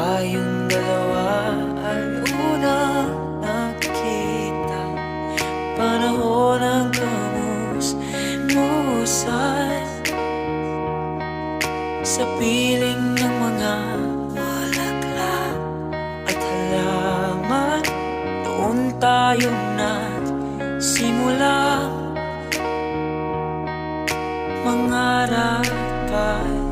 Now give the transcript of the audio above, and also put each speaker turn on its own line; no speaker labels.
tayong dalawa ay unang nakita Panahon ang kamus-musan Sa piling ng mga bulaklak at halaman Noon tayo nagsimula. Mangarap at